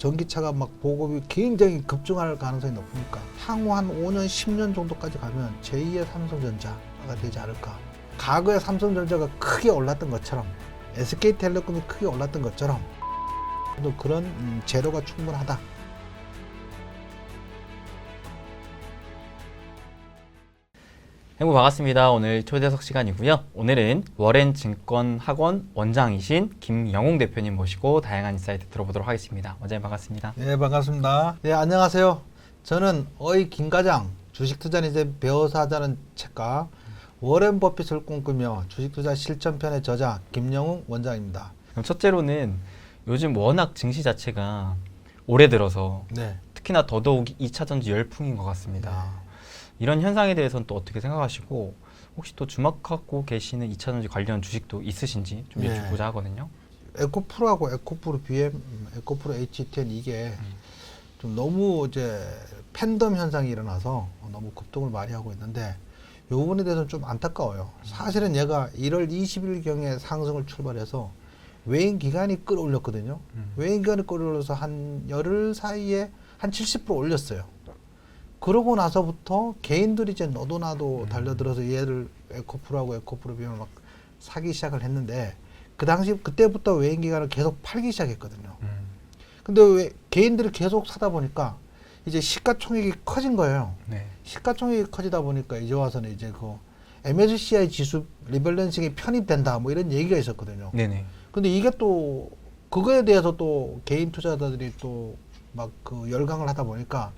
전기차가 막 보급이 굉장히 급증할 가능성이 높으니까 향후 한 5년, 10년 정도까지 가면 제2의 삼성전자가 되지 않을까. 과거에 삼성전자가 크게 올랐던 것처럼 SK텔레콤이 크게 올랐던 것처럼 또 그런 음, 재료가 충분하다. 행구 반갑습니다. 오늘 초대석 시간이고요. 오늘은 워렌 증권 학원 원장이신 김영웅 대표님 모시고 다양한 인사이트 들어보도록 하겠습니다. 원장님 반갑습니다. 네, 반갑습니다. 네, 안녕하세요. 저는 어이 김과장 주식투자는 이제 배워서 하자는 책과 워렌 버핏을 꿈꾸며 주식투자 실전편의 저자 김영웅 원장입니다. 그럼 첫째로는 요즘 워낙 증시 자체가 올해 들어서 네. 특히나 더더욱 2차 전지 열풍인 것 같습니다. 이런 현상에 대해서는 또 어떻게 생각하시고 혹시 또 주목하고 계시는 2차 전지 관련 주식도 있으신지 좀 네. 여쭤보자 하거든요. 에코프로하고 에코프로 BM, 음, 에코프로 H10 이게 좀 너무 이제 팬덤 현상이 일어나서 너무 급등을 많이 하고 있는데 이 부분에 대해서는 좀 안타까워요. 사실은 얘가 1월 20일 경에 상승을 출발해서 외인 기간이 끌어올렸거든요. 음. 외인 기간이 끌어올려서 한 열흘 사이에 한 70% 올렸어요. 그러고 나서부터 개인들이 이제 너도 나도 달려들어서 얘를 에코프로하고 에코프로 비용을 막 사기 시작을 했는데 그 당시 그때부터 외인 기간을 계속 팔기 시작했거든요. 음. 근데 왜 개인들이 계속 사다 보니까 이제 시가총액이 커진 거예요. 네. 시가총액이 커지다 보니까 이제 와서는 이제 그 MSCI 지수 리밸런싱이 편입된다 뭐 이런 얘기가 있었거든요. 네네. 근데 이게 또 그거에 대해서 또 개인 투자자들이 또 막 그 열광을 하다 보니까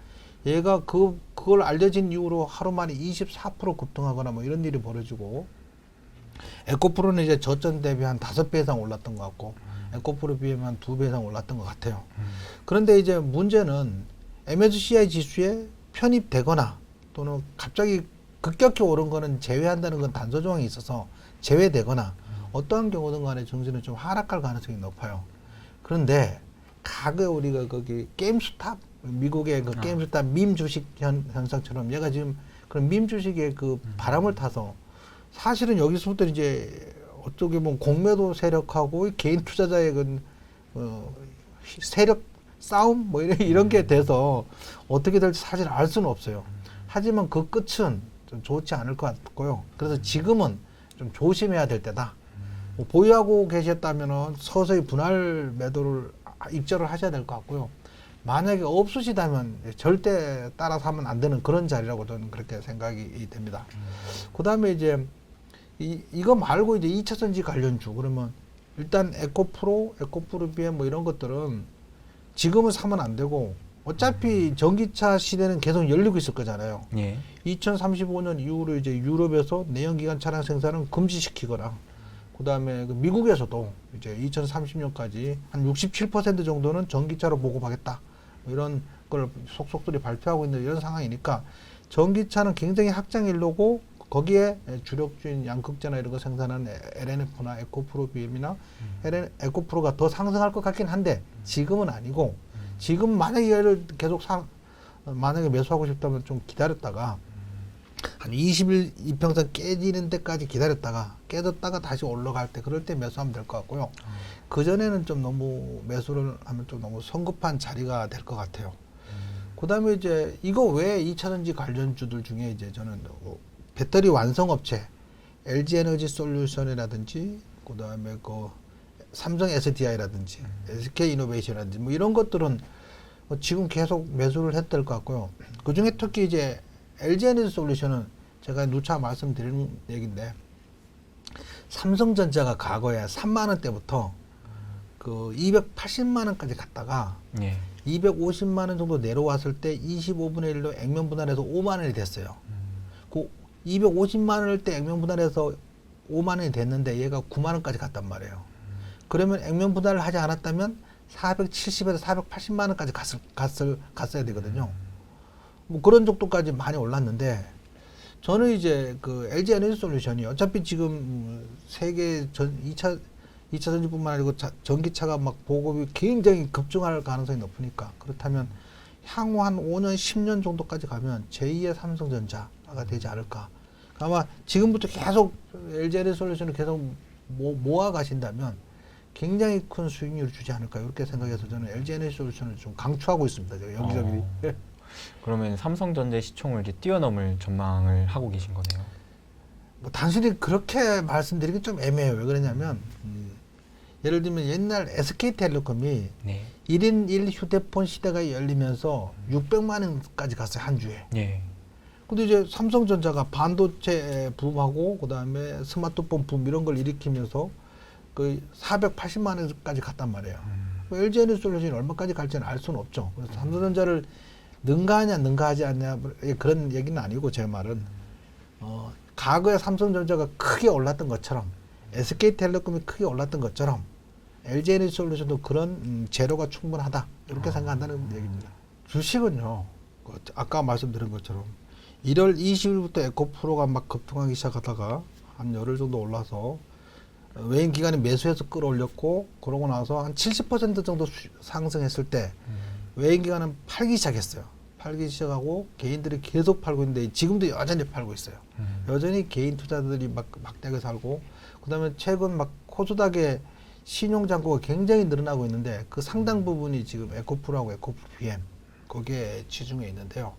얘가 그 그걸 알려진 이후로 하루 만에 24% 급등하거나 뭐 이런 일이 벌어지고 에코프로는 이제 저점 대비 한 다섯 배 이상 올랐던 것 같고 에코프로 비하면 한두배 이상 올랐던 것 같아요. 음. 그런데 이제 문제는 MSCI 지수에 편입되거나 또는 갑자기 급격히 오른 거는 제외한다는 건 단서 조항이 있어서 제외되거나 어떠한 경우든 간에 증시는 좀 하락할 가능성이 높아요. 그런데 과거에 우리가 거기 게임스탑 미국의 그 아. 게임스탑 밈 주식 현, 현상처럼 얘가 지금 그런 민 주식의 그 바람을 타서 사실은 여기서부터 이제 어떻게 보면 공매도 세력하고 개인 투자자의 그 어, 세력 싸움 뭐 이런 이런 게 돼서 어떻게 될지 사실 알 수는 없어요. 하지만 그 끝은 좀 좋지 않을 것 같고요. 그래서 지금은 좀 조심해야 될 때다. 뭐 보유하고 계셨다면은 서서히 분할 매도를 입절을 하셔야 될 것 같고요. 만약에 없으시다면 절대 따라서 하면 안 되는 그런 자리라고 저는 그렇게 생각이 됩니다. 그 다음에 이제 이, 이거 말고 이제 2차 전지 관련주 그러면 일단 에코프로, 에코프로 비에 뭐 이런 것들은 지금은 사면 안 되고 어차피 전기차 시대는 계속 열리고 있을 거잖아요. 예. 2035년 이후로 이제 유럽에서 내연기관 차량 생산을 금지시키거나 그다음에 그 미국에서도 이제 2030년까지 한 67% 정도는 전기차로 보급하겠다 뭐 이런 걸 속속들이 발표하고 있는 이런 상황이니까 전기차는 굉장히 확장 일로고 거기에 주력주인 양극재나 이런 거 생산하는 LNF나 에코프로 BM이나 LN, 에코프로가 더 상승할 것 같긴 한데 지금은 아니고 지금 만약에 얘를 계속 상 만약에 매수하고 싶다면 좀 기다렸다가 한 20일 이평선 깨지는 데까지 기다렸다가 깨졌다가 다시 올라갈 때 그럴 때 매수하면 될 것 같고요. 그 전에는 좀 너무 매수를 하면 좀 너무 성급한 자리가 될 것 같아요. 그다음에 이제 이거 외에 2차전지 관련주들 중에 이제 저는 뭐 배터리 완성 업체 LG 에너지 솔루션이라든지 그다음에 그 삼성 SDI라든지 SK 이노베이션이라든지 뭐 이런 것들은 뭐 지금 계속 매수를 했될 것 같고요. 그 중에 특히 이제 LG 에너지 솔루션은 제가 누차 말씀드리는 얘기인데 삼성전자가 과거에 3만 원대부터 그 280만 원까지 갔다가 예. 250만 원 정도 내려왔을 때 25분의 1로 액면 분할해서 5만 원이 됐어요. 그 250만 원일 때 액면 분할해서 5만 원이 됐는데 얘가 9만 원까지 갔단 말이에요. 그러면 액면 분할을 하지 않았다면 470에서 480만 원까지 갔을, 갔을, 갔어야 되거든요. 뭐 그런 정도까지 많이 올랐는데 저는 이제 그 LG 에너지 솔루션이 어차피 지금 음, 세계 전 2차 2차 전지뿐만 아니고 자, 전기차가 막 보급이 굉장히 급증할 가능성이 높으니까 그렇다면 향후 한 5년 10년 정도까지 가면 제2의 삼성전자가 되지 않을까. 아마 지금부터 계속 LG 에너지 솔루션을 계속 모, 모아 가신다면 굉장히 큰 수익률을 주지 않을까 이렇게 생각해서 저는 LG 에너지 솔루션을 좀 강추하고 있습니다. 여기저기 어. 그러면 삼성전자 시총을 이제 뛰어넘을 전망을 하고 계신 거네요. 뭐 단순히 그렇게 말씀드리기 좀 애매해요. 왜 그러냐면 음, 예를 들면 옛날 SK텔레콤이 네. 1인 1 휴대폰 시대가 열리면서 600만 원까지 갔어요 한 주에. 예. 근데 이제 삼성전자가 반도체 붐하고 그다음에 스마트폰 붐 이런 걸 일으키면서 그 480만 원까지 갔단 말이에요. 음. LG 에너지 솔루션이 얼마까지 갈지는 알 수는 없죠. 그래서 삼성전자를 능가하냐 능가하지 않냐 뭐 그런 얘기는 아니고 제 말은 어, 과거에 삼성전자가 크게 올랐던 것처럼 SK텔레콤이 크게 올랐던 것처럼 LG 에너지 솔루션도 그런 음, 재료가 충분하다. 이렇게 생각한다는 얘기입니다. 주식은요, 그 아까 말씀드린 것처럼 1월 20일부터 에코프로가 막 급등하기 시작하다가 한 열흘 정도 올라서 외인 기관이 매수해서 끌어올렸고 그러고 나서 한 70% 정도 수- 상승했을 때 외인 기관은 팔기 시작했어요. 팔기 시작하고 개인들이 계속 팔고 있는데 지금도 여전히 팔고 있어요. 음. 여전히 개인 투자들이 막 막대하게 살고 그다음에 최근 막 코스닥의 신용 잔고가 굉장히 늘어나고 있는데 그 상당 부분이 지금 에코프로하고 에코프 BM 거기에 치중해 있는데요.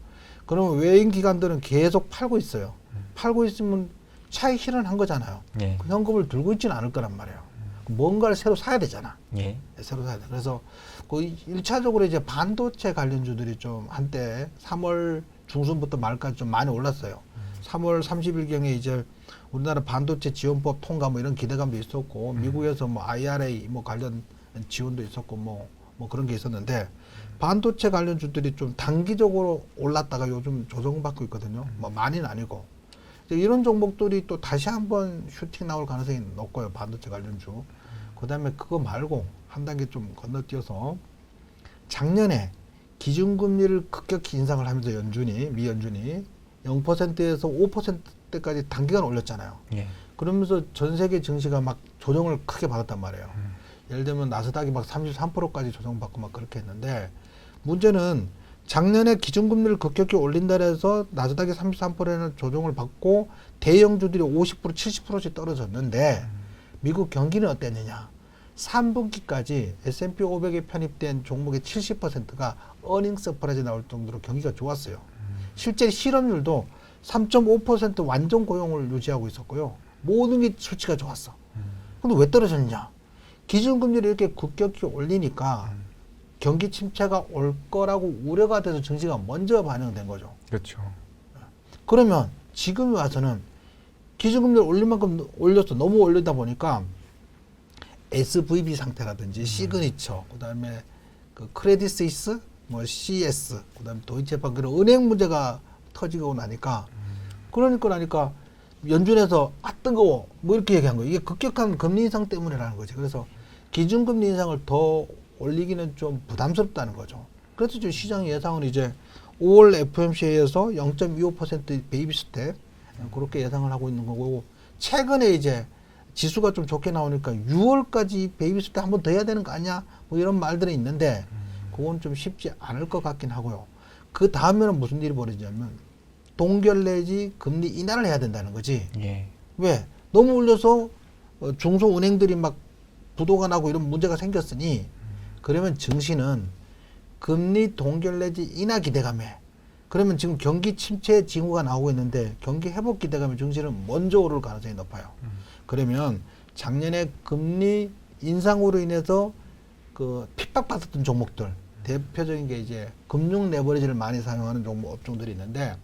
그러면 외인 기관들은 계속 팔고 있어요. 팔고 있으면 차익 실현한 거잖아요. 예. 그 현금을 들고 있지는 않을 거란 말이에요. 뭔가를 새로 사야 되잖아. 예. 새로 사야 돼. 그래서 그 일차적으로 이제 반도체 관련주들이 좀 한때 3월 중순부터 말까지 좀 많이 올랐어요. 3월 30일 경에 이제 우리나라 반도체 지원법 통과 뭐 이런 기대감도 있었고 미국에서 뭐 IRA 뭐 관련 지원도 있었고 뭐뭐 그런 게 있었는데 반도체 관련주들이 좀 단기적으로 올랐다가 요즘 조정받고 있거든요. 뭐 많이는 아니고 이런 종목들이 또 다시 한번 슈팅 나올 가능성이 높고요. 반도체 관련주. 그다음에 그거 말고 한 단계 좀 건너뛰어서 작년에 기준금리를 급격히 인상을 하면서 연준이 미 연준이 0%에서 5%대까지 단기간 올렸잖아요. 예. 그러면서 전 세계 증시가 막 조정을 크게 받았단 말이에요. 음. 예를 들면 나스닥이 막 33%까지 조정받고 막 그렇게 했는데 문제는 작년에 기준금리를 급격히 올린다 해서 나스닥이 33%는 조정을 받고 대형주들이 50% 70%씩 떨어졌는데 미국 경기는 어땠느냐? 3분기까지 S&P 500에 편입된 종목의 70%가 어닝 서프라이즈 나올 정도로 경기가 좋았어요. 실제 실업률도 3.5% 완전 고용을 유지하고 있었고요. 모든 게 수치가 좋았어. 근데 왜 떨어졌냐? 기준금리를 이렇게 급격히 올리니까 경기 침체가 올 거라고 우려가 돼서 증시가 먼저 반영된 거죠. 그렇죠. 그러면 지금 와서는 기준금리를 올릴 만큼 올렸어. 너무 올리다 보니까 SVB 상태라든지 시그니처, 그다음에 그 크레딧 스위스, 뭐 CS, 그다음에 도이체bank 그런 은행 문제가 터지고 나니까 그러니까 나니까 연준에서 아 뜨거워 뭐 이렇게 얘기한 거예요. 이게 급격한 금리 인상 때문이라는 거지. 그래서 기준금리 인상을 더 올리기는 좀 부담스럽다는 거죠. 그래서 지금 시장 예상은 이제 5월 FMC에서 0.25% 베이비 스텝 그렇게 예상을 하고 있는 거고 최근에 이제 지수가 좀 좋게 나오니까 6월까지 베이비 스텝 한번 더 해야 되는 거 아니야? 뭐 이런 말들이 있는데 그건 좀 쉽지 않을 것 같긴 하고요. 그 다음에는 무슨 일이 벌어지냐면 동결 내지 금리 인하를 해야 된다는 거지. 예. 왜? 너무 올려서 어, 중소은행들이 막 부도가 나고 이런 문제가 생겼으니 그러면 증시는 금리 동결 내지 인하 기대감에 그러면 지금 경기 침체 징후가 나오고 있는데 경기 회복 기대감에 증시는 먼저 오를 가능성이 높아요. 그러면 작년에 금리 인상으로 인해서 그 핍박받았던 종목들 대표적인 게 이제 금융 레버리지를 많이 사용하는 종목 업종들이 있는데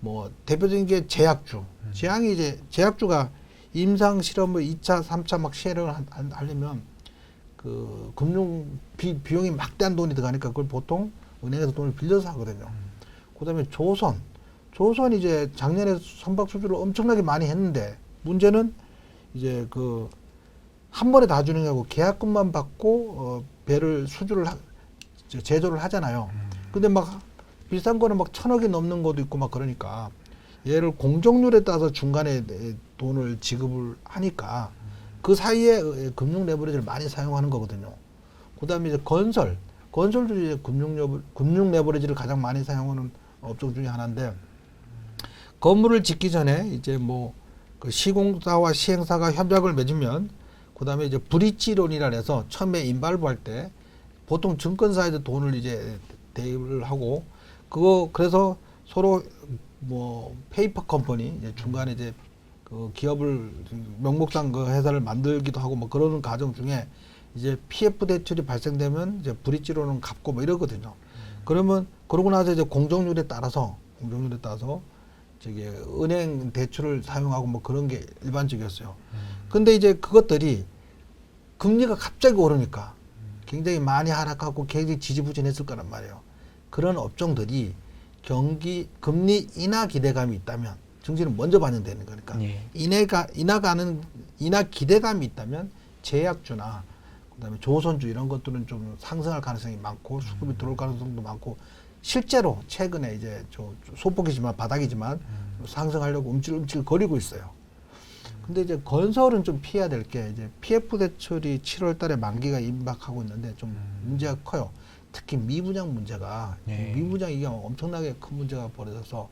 뭐 대표적인 게 제약주. 제약이 이제 제약주가 임상 실험을 2차, 3차 막 하- 하려면 그 금융 비, 비용이 막대한 돈이 들어가니까 그걸 보통 은행에서 돈을 빌려서 하거든요. 그다음에 조선. 조선 이제 작년에 선박 수주를 엄청나게 많이 했는데 문제는 이제 그 한 번에 다 주는 게 아니고 계약금만 받고 어 배를 수주를 하, 저- 제조를 하잖아요. 근데 막 비싼 거는 막 천억이 넘는 것도 있고 막 그러니까 얘를 공정률에 따라서 중간에 내- 돈을 지급을 하니까 그 사이에 어, 금융 레버리지를 많이 사용하는 거거든요. 그다음에 이제 건설, 이제 금융 레버, 금융 레버리지를 가장 많이 사용하는 업종 중에 하나인데 건물을 짓기 전에 이제 뭐 그 시공사와 시행사가 협약을 맺으면 그다음에 이제 브릿지론이라 해서 처음에 인발부 할 때 보통 증권사에서 돈을 이제 대입을 하고 그거 그래서 서로 뭐 페이퍼 컴퍼니 이제 중간에 이제 그 기업을 명목상 그 회사를 만들기도 하고 뭐 그러는 과정 중에 이제 PF 대출이 발생되면 이제 브릿지로는 갚고 뭐 이러거든요. 그러면 그러고 나서 이제 공정률에 따라서 공정률에 따라서 저기 은행 대출을 사용하고 뭐 그런 게 일반적이었어요. 근데 이제 그것들이 금리가 갑자기 오르니까 굉장히 많이 하락하고 굉장히 지지부진했을 거란 말이에요. 그런 업종들이 경기 금리 인하 기대감이 있다면 증시는 먼저 반영되는 거니까 예. 인하가 인하가는 인하 기대감이 있다면 제약주나 그다음에 조선주 이런 것들은 좀 상승할 가능성이 많고 수급이 들어올 가능성도 많고 실제로 최근에 이제 저 소폭이지만 바닥이지만 상승하려고 움찔움찔 거리고 있어요. 근데 이제 건설은 좀 피해야 될 게 이제 PF 대출이 7월 달에 만기가 임박하고 있는데 좀 문제가 커요. 특히 미분양 문제가 예. 미분양 이게 엄청나게 큰 문제가 벌어져서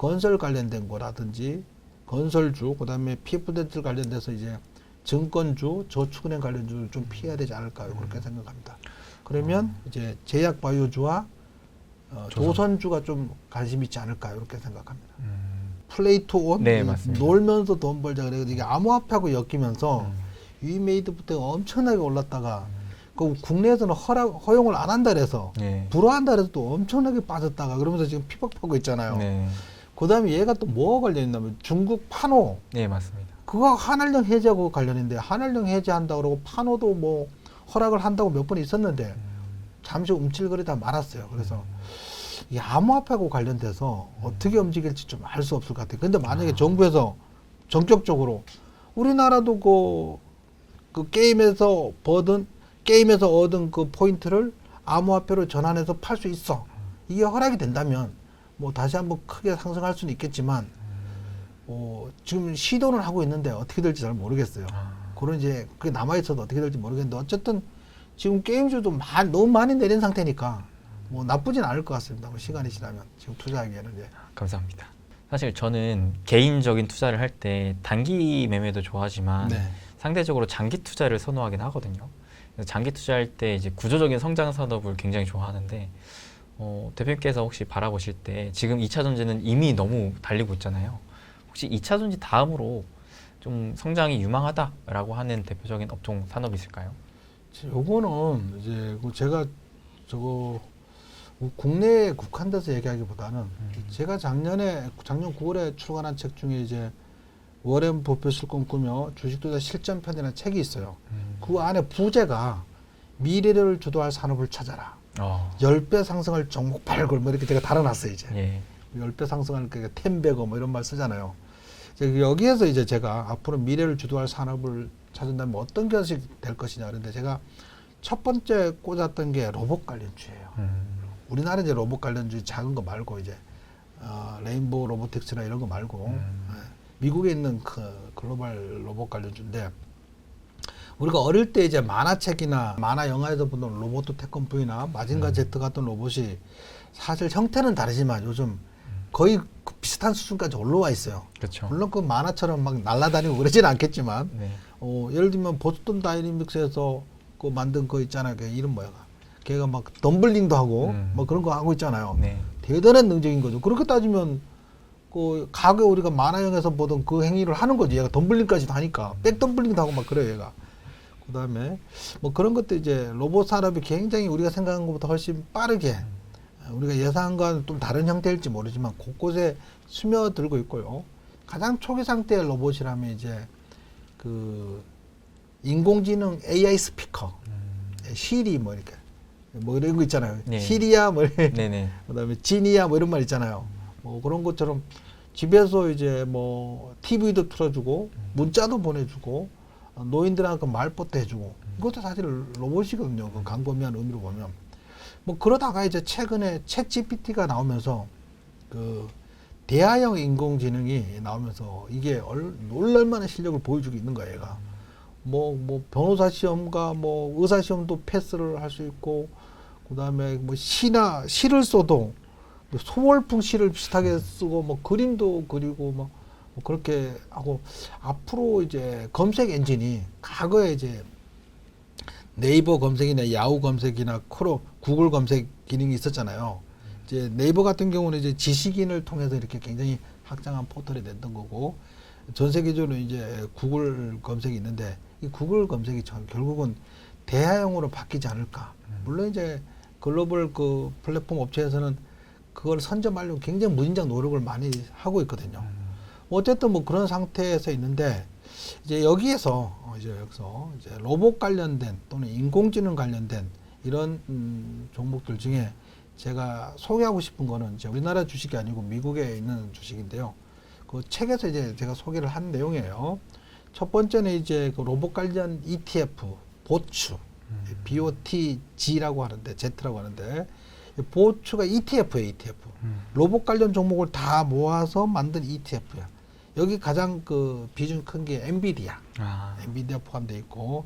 건설 관련된 거라든지 건설주 그 다음에 PF 대출 관련돼서 이제 증권주, 저축은행 관련주를 좀 피해야 되지 않을까요? 그렇게 생각합니다. 그러면 이제 제약 바이오주와 어, 조선. 조선주가 좀 관심 있지 않을까요? 이렇게 생각합니다. 음. 플레이 투 온, 네. 놀면서 돈 벌자 그래서 이게 암호화폐하고 엮이면서 음. 위메이드부터 엄청나게 올랐다가 그 국내에서는 허락 허용을 안 한다 그래서 네. 불허한다 그래서 또 엄청나게 빠졌다가 그러면서 지금 피박하고 있잖아요. 네. 그다음에 얘가 또 뭐가 관련 있냐면 중국 판호 네, 맞습니다. 그거 한알령 해제하고 관련인데 한알령 해제한다 그러고 판호도 뭐 허락을 한다고 몇 번 있었는데 잠시 움찔거리다 말았어요. 그래서 이 암호화폐하고 관련돼서 어떻게 움직일지 좀 알 수 없을 것 같아요. 근데 만약에 정부에서 전격적으로 우리나라도 그, 그 게임에서 버든 게임에서 얻은 그 포인트를 암호화폐로 전환해서 팔 수 있어. 이게 허락이 된다면 뭐 다시 한번 크게 상승할 수는 있겠지만 어, 지금 시도는 하고 있는데 어떻게 될지 잘 모르겠어요. 아. 그런 이제 그게 남아 있어도 어떻게 될지 모르겠는데 어쨌든 지금 게임주도 많이, 너무 많이 내린 상태니까 뭐 나쁘진 않을 것 같습니다. 뭐 시간이 지나면 지금 투자하기에는 이제 감사합니다. 사실 저는 개인적인 투자를 할 때 단기 매매도 좋아하지만 네. 상대적으로 장기 투자를 선호하긴 하거든요. 장기 투자할 때 이제 구조적인 성장 산업을 굉장히 좋아하는데 어, 대표님께서 혹시 바라보실 때 지금 2차 전지는 이미 너무 달리고 있잖아요. 혹시 2차 전지 다음으로 좀 성장이 유망하다라고 하는 대표적인 업종 산업이 있을까요? 요거는 이제 그 제가 저거 국내에 국한돼서 얘기하기보다는 제가 작년에 작년 9월에 출간한 책 중에 이제 워렌 버핏을 꿈꾸며 주식투자 실전편이라는 책이 있어요. 그 안에 부제가 미래를 주도할 산업을 찾아라. 어, 10배 상승할 종목 발굴 뭐 이렇게 제가 달아놨어요 이제. 예. 10배 상승할 그 텐베거 뭐 이런 말 쓰잖아요. 이제 여기에서 이제 제가 앞으로 미래를 주도할 산업을 찾은다면 어떤 것이 될 것이냐 그런데 제가 첫 번째 꽂았던 게 로봇 관련주예요. 음, 우리나라 이제 로봇 관련주 작은 거 말고 이제 어, 레인보우 로보틱스나 이런 거 말고 음. 예, 미국에 있는 그 글로벌 로봇 관련주인데 우리가 어릴 때 이제 만화책이나 만화 영화에서 보던 로봇 태권브이나 마징가 음. 제트 같은 로봇이 사실 형태는 다르지만 요즘 거의 그 비슷한 수준까지 올라와 있어요. 그렇죠. 물론 그 만화처럼 막 날아다니고 그러지는 않겠지만 네. 어, 예를 들면 보스턴 다이내믹스에서 그 만든 거 있잖아요. 그 이름 뭐야? 걔가 막 덤블링도 하고 음. 뭐 그런 거 하고 있잖아요. 네. 대단한 능력인 거죠. 그렇게 따지면 그 과거에 우리가 만화영에서 보던 그 행위를 하는 거지. 얘가 덤블링까지도 하니까 백덤블링도 하고 막 그래요, 얘가. 그다음에 뭐 그런 것도 이제 로봇 산업이 굉장히 우리가 생각한 것보다 훨씬 빠르게 우리가 예상한 건좀 다른 형태일지 모르지만 곳곳에 스며들고 있고요. 가장 초기 상태의 로봇이라면 이제 그 인공지능 AI 스피커, 음, 시리 뭐 이렇게 뭐 이런 거 있잖아요. 네. 시리야 뭐 이렇게 네네. 그다음에 지니야 뭐 이런 말 있잖아요. 뭐 그런 것처럼 집에서 이제 뭐 TV도 틀어주고 문자도 보내주고 어, 노인들한테 말벗도 해주고 이것도 사실 로봇이거든요. 그 광범위한 의미로 보면 뭐 그러다가 이제 최근에 챗 GPT가 나오면서 그 대화형 인공지능이 나오면서 이게 얼, 놀랄만한 실력을 보여주고 있는 거예요. 얘가 뭐, 뭐, 변호사 시험과 뭐, 의사 시험도 패스를 할 수 있고, 그 다음에 뭐, 시나, 시를 써도, 뭐 소월풍 시를 비슷하게 쓰고, 뭐, 그림도 그리고, 뭐, 뭐 그렇게 하고 앞으로 이제 검색 엔진이 과거에 이제 네이버 검색이나 야후 검색이나 크로 구글 검색 기능이 있었잖아요. 이제 네이버 같은 경우는 이제 지식인을 통해서 이렇게 굉장히 확장한 포털이 됐던 거고 전 세계적으로 이제 구글 검색이 있는데 이 구글 검색이 전 결국은 대화형으로 바뀌지 않을까. 물론 이제 글로벌 그 플랫폼 업체에서는 그걸 선점하려고 굉장히 무진장 노력을 많이 하고 있거든요. 어쨌든 뭐 그런 상태에서 있는데 이제 여기에서 어 이제 여기서 이제 로봇 관련된 또는 인공지능 관련된 이런 음 종목들 중에 제가 소개하고 싶은 거는 이제 우리나라 주식이 아니고 미국에 있는 주식인데요. 그 책에서 이제 제가 소개를 한 내용이에요. 첫 번째는 이제 그 로봇 관련 ETF 보추 BOTG라고 하는데 Z라고 하는데 이 보추가 ETF예요, ETF. 로봇 관련 종목을 다 모아서 만든 ETF야. 여기 가장 그 비중 큰 게 엔비디아. 아, 엔비디아 포함되어 있고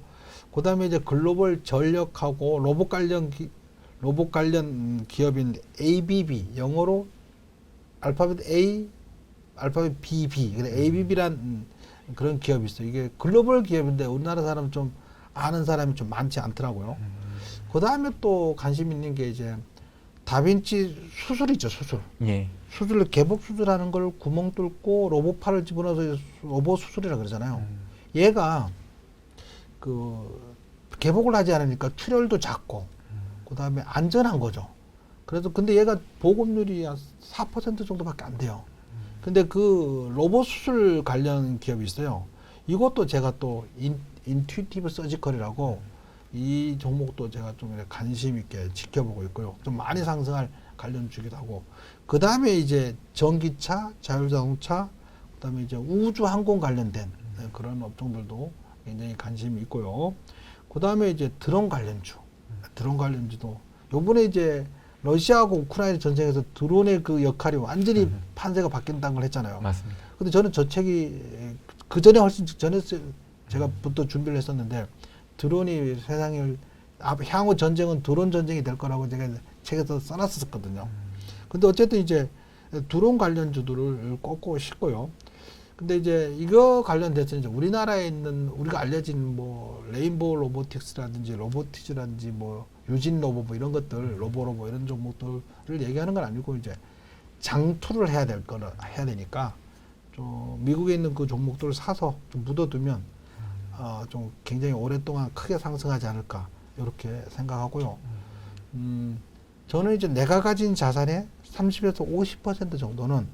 그 다음에 이제 글로벌 전력하고 로봇 관련 기, 로봇 관련 음, 기업인 ABB 영어로 알파벳 A 알파벳 BB 근데 ABB란 음, 그런 기업이 있어요. 이게 글로벌 기업인데 우리나라 사람 좀 아는 사람이 좀 많지 않더라고요. 그다음에 또 관심 있는 게 이제 다빈치 수술이죠, 수술. 예. 수술을 개복 수술하는 걸 구멍 뚫고 로봇팔을 집어넣어서 로봇 수술이라 그러잖아요. 음. 얘가 그 개복을 하지 않으니까 출혈도 작고 그다음에 안전한 거죠. 그래서 근데 얘가 보급률이 한 4% 정도밖에 안 돼요. 근데 그 로봇 수술 관련 기업이 있어요. 이것도 제가 또 인, 인투이티브 서지컬이라고 이 종목도 제가 좀 관심 있게 지켜보고 있고요. 좀 많이 상승할 관련 주기도 하고 그 다음에 이제 전기차, 자율자동차, 그 다음에 이제 우주 항공 관련된 네, 그런 업종들도 굉장히 관심이 있고요. 그 다음에 이제 드론 관련주, 드론 관련주도 요번에 이제 러시아하고 우크라이나 전쟁에서 드론의 그 역할이 완전히 음. 판세가 바뀐다는 걸 했잖아요. 맞습니다. 근데 저는 저 책이 그 전에 훨씬 전에 쓰- 제가 부터 준비를 했었는데 드론이 세상을 앞- 향후 전쟁은 드론 전쟁이 될 거라고 제가 책에서 써놨었거든요. 근데 어쨌든 이제 드론 관련주들을 꼽고 싶고요. 근데 이제 이거 관련돼서 이제 우리나라에 있는 우리가 알려진 뭐 레인보우 로보틱스라든지 로보티즈라든지 뭐 유진 로보 뭐 이런 것들 로보 로보 이런 종목들을 얘기하는 건 아니고 이제 장투를 해야 될 거를 해야 되니까 좀 미국에 있는 그 종목들을 사서 좀 묻어두면 어, 좀 굉장히 오랫동안 크게 상승하지 않을까 이렇게 생각하고요. 음, 저는 이제 내가 가진 자산의 30에서 50% 정도는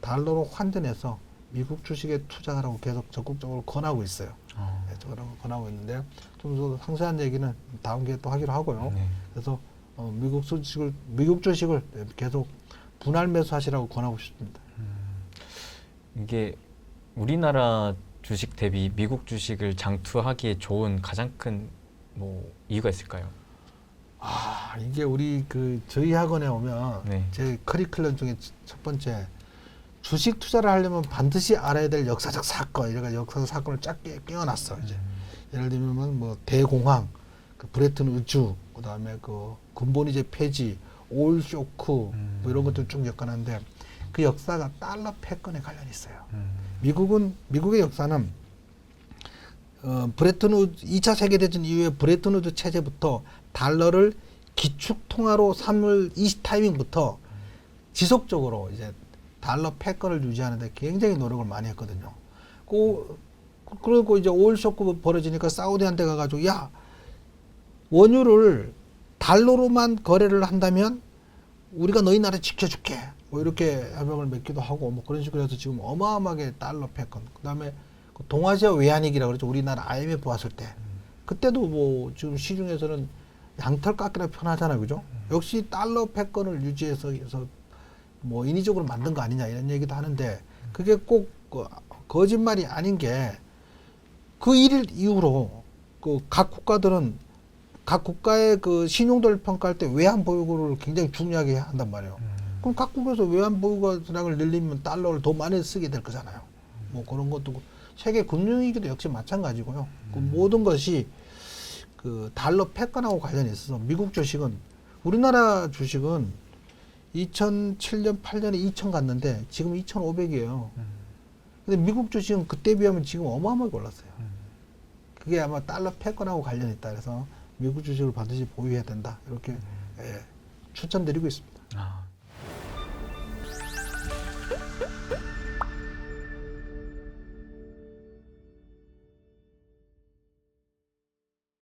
달러로 환전해서 미국 주식에 투자하라고 계속 적극적으로 권하고 있어요. 어. 네, 저라고 권하고 있는데 좀 더 상세한 얘기는 다음 기회에 또 하기로 하고요. 네. 그래서 어, 미국 주식을 미국 주식을 계속 분할 매수하시라고 권하고 싶습니다. 이게 우리나라 주식 대비 미국 주식을 장투하기에 좋은 가장 큰 뭐 이유가 있을까요? 아 이게 우리 그 저희 학원에 오면 네. 제 커리큘럼 중에 첫 번째 주식 투자를 하려면 반드시 알아야 될 역사적 사건 이래가 역사적 사건을 쫙 끼- 끼워놨어 이제 예를 들면 뭐 대공황, 그 브레튼 우주, 그다음에 그 근본이제 폐지, 올 쇼크 음. 뭐 이런 것들 쭉 엮어놨는데 그 역사가 달러 패권에 관련이 있어요. 음. 미국은 미국의 역사는 어, 브레튼 우드 2차 세계 대전 이후에 브레튼 우드 체제부터 달러를 기축 통화로 삼을 이 타이밍부터 지속적으로 이제 달러 패권을 유지하는데 굉장히 노력을 많이 했거든요. 그 그리고 이제 오일 쇼크 벌어지니까 사우디한테 가가지고 야 원유를 달러로만 거래를 한다면 우리가 너희 나라 지켜줄게. 뭐 이렇게 협약을 맺기도 하고 뭐 그런 식으로 해서 지금 어마어마하게 달러 패권. 그다음에 그 동아시아 외환위기라고 그러죠. 우리나라 IMF 왔을 때. 그때도 뭐 지금 시중에서는 양털 깎기라 편하잖아요. 그죠? 역시 달러 패권을 유지해서 해서 뭐 인위적으로 만든 거 아니냐 이런 얘기도 하는데 그게 꼭그 거짓말이 아닌 게그일 이후로 그 각 국가들은 각 국가의 그 신용도를 평가할 때 외환 보유고를 굉장히 중요하게 한단 말이에요. 그럼 각국에서 외환 보유고 수량을 늘리면 달러를 더 많이 쓰게 될 거잖아요. 뭐 그런 것도 그 세계 금융위기도 역시 마찬가지고요. 그 모든 것이 그 달러 패권하고 관련이 있어서 미국 주식은 우리나라 주식은 2007년 8년에 2천 갔는데 지금 2,500이에요. 근데 미국 주식은 그때 비하면 지금 어마어마하게 올랐어요. 음. 그게 아마 달러 패권하고 관련이 있다. 그래서 미국 주식을 반드시 보유해야 된다. 이렇게 예, 추천드리고 있습니다. 아,